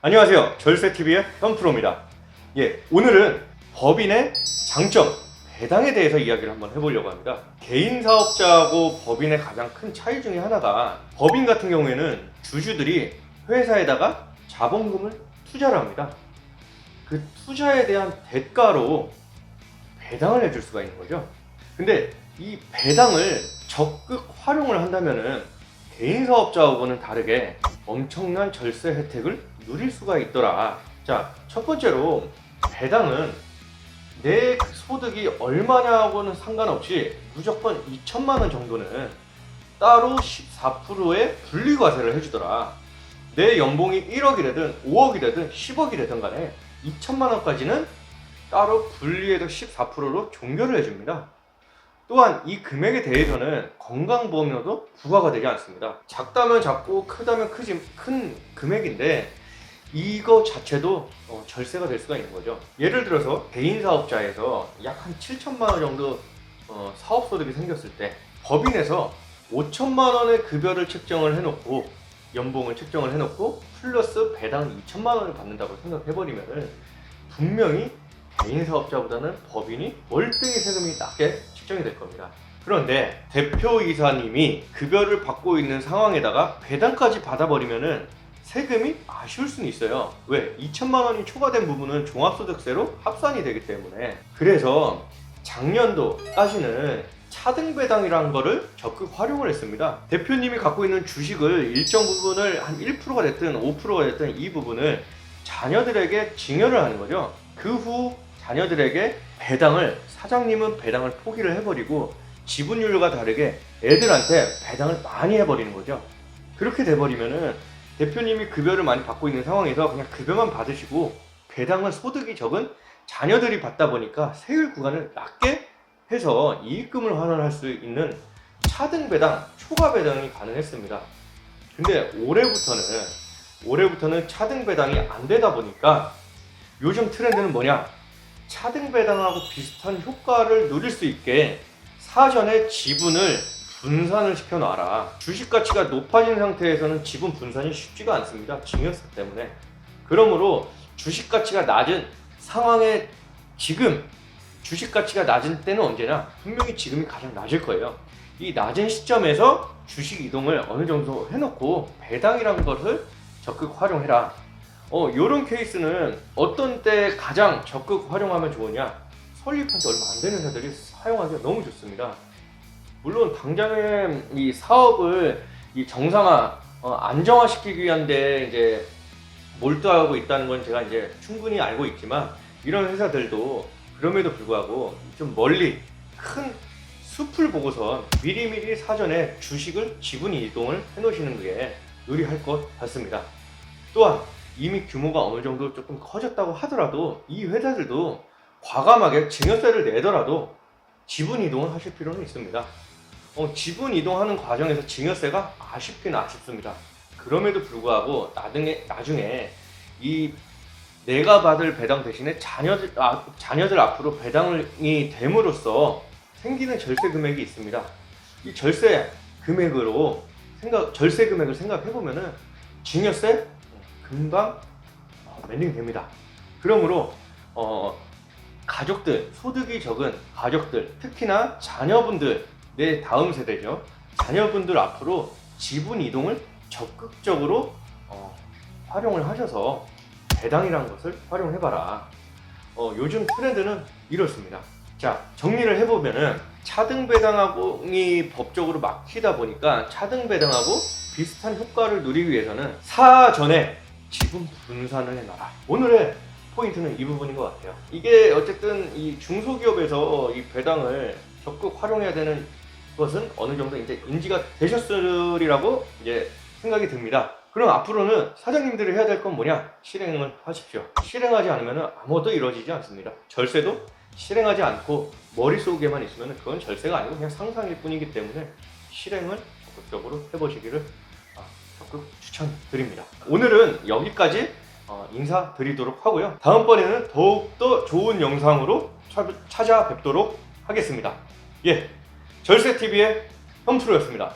안녕하세요. 절세TV의 현프로입니다. 예, 오늘은 법인의 장점, 배당에 대해서 이야기를 한번 해보려고 합니다. 개인 사업자하고 법인의 가장 큰 차이 중에 하나가 법인 같은 경우에는 주주들이 회사에다가 자본금을 투자를 합니다. 그 투자에 대한 대가로 배당을 해줄 수가 있는 거죠. 근데 이 배당을 적극 활용을 한다면은 개인 사업자하고는 다르게 엄청난 절세 혜택을 누릴 수가 있더라. 자, 첫 번째로 배당은 내 소득이 얼마냐하고는 상관없이 무조건 2천만 원 정도는 따로 14%의 분리과세를 해주더라. 내 연봉이 1억이 되든 5억이 되든 10억이 되든 간에 2천만 원까지는 따로 분리해서 14%로 종결을 해줍니다. 또한 이 금액에 대해서는 건강보험료도 부과가 되지 않습니다. 작다면 작고 크다면 크지 큰 금액인데 이거 자체도 어, 절세가 될 수가 있는 거죠. 예를 들어서 개인 사업자에서 약 한 7천만 원 정도 어, 사업 소득이 생겼을 때 법인에서 5천만 원의 급여를 책정을 해놓고 연봉을 책정을 해놓고 플러스 배당 2천만 원을 받는다고 생각해버리면은 분명히 개인 사업자보다는 법인이 월등히 세금이 낮게 책정이 될 겁니다. 그런데 대표이사님이 급여를 받고 있는 상황에다가 배당까지 받아버리면은 세금이 아쉬울 수는 있어요. 왜? 2천만 원이 초과된 부분은 종합소득세로 합산이 되기 때문에 그래서 작년도까지는 차등배당이라는 거를 적극 활용을 했습니다. 대표님이 갖고 있는 주식을 일정 부분을 한 1%가 됐든 5%가 됐든 이 부분을 자녀들에게 증여를 하는 거죠. 그 후 자녀들에게 배당을 사장님은 배당을 포기를 해버리고 지분율과 다르게 애들한테 배당을 많이 해버리는 거죠. 그렇게 돼버리면은 대표님이 급여를 많이 받고 있는 상황에서 그냥 급여만 받으시고 배당은 소득이 적은 자녀들이 받다 보니까 세율 구간을 낮게 해서 이익금을 환원할 수 있는 차등 배당, 초과 배당이 가능했습니다. 근데 올해부터는 올해부터는 차등 배당이 안 되다 보니까 요즘 트렌드는 뭐냐? 차등 배당하고 비슷한 효과를 누릴 수 있게 사전에 지분을 분산을 시켜놔라. 주식 가치가 높아진 상태에서는 지분 분산이 쉽지가 않습니다. 증여세 때문에. 그러므로 주식 가치가 낮은 상황에 지금 주식 가치가 낮은 때는 언제나 분명히 지금이 가장 낮을 거예요. 이 낮은 시점에서 주식 이동을 어느 정도 해놓고 배당이라는 것을 적극 활용해라. 어, 요런 케이스는 어떤 때 가장 적극 활용하면 좋으냐? 설립한 지 얼마 안 되는 회사들이 사용하기가 너무 좋습니다. 물론 당장에 이 사업을 이 정상화, 어, 안정화시키기 위한데 이제 몰두하고 있다는 건 제가 이제 충분히 알고 있지만 이런 회사들도 그럼에도 불구하고 좀 멀리 큰 숲을 보고선 미리미리 사전에 주식을 지분 이동을 해 놓으시는 게 의리할 것 같습니다. 또한 이미 규모가 어느 정도 조금 커졌다고 하더라도 이 회사들도 과감하게 증여세를 내더라도 지분 이동을 하실 필요는 있습니다. 어, 지분 이동하는 과정에서 증여세가 아쉽긴 아쉽습니다. 그럼에도 불구하고 나중에, 나중에 이 내가 받을 배당 대신에 자녀들, 아, 자녀들 앞으로 배당이 됨으로써 생기는 절세 금액이 있습니다. 이 절세 금액으로 생각, 절세 금액을 생각해 보면은 증여세 금방 어, 랜딩 됩니다. 그러므로 어, 가족들 소득이 적은 가족들 특히나 자녀분들 내 다음 세대죠. 자녀분들 앞으로 지분 이동을 적극적으로 어, 활용을 하셔서 배당이라는 것을 활용해봐라. 어, 요즘 트렌드는 이렇습니다. 자, 정리를 해보면은 차등 배당하고이 법적으로 막히다 보니까 차등 배당하고 비슷한 효과를 누리기 위해서는 사전에 지분 분산을 해놔라. 오늘의 포인트는 이 부분인 것 같아요. 이게 어쨌든 이 중소기업에서 이 배당을 적극 활용해야 되는 것은 어느 정도 이제 인지가 되셨으리라고 이제 생각이 듭니다. 그럼 앞으로는 사장님들이 해야 될 건 뭐냐? 실행을 하십시오. 실행하지 않으면 아무것도 이루어지지 않습니다. 절세도 실행하지 않고 머릿속에만 있으면 그건 절세가 아니고 그냥 상상일 뿐이기 때문에 실행을 적극적으로 해보시기를 아, 적극 추천드립니다. 오늘은 여기까지 어, 인사드리도록 하고요. 다음번에는 더욱더 좋은 영상으로 차- 찾아뵙도록 하겠습니다. 예, 절세TV의 현프로였습니다.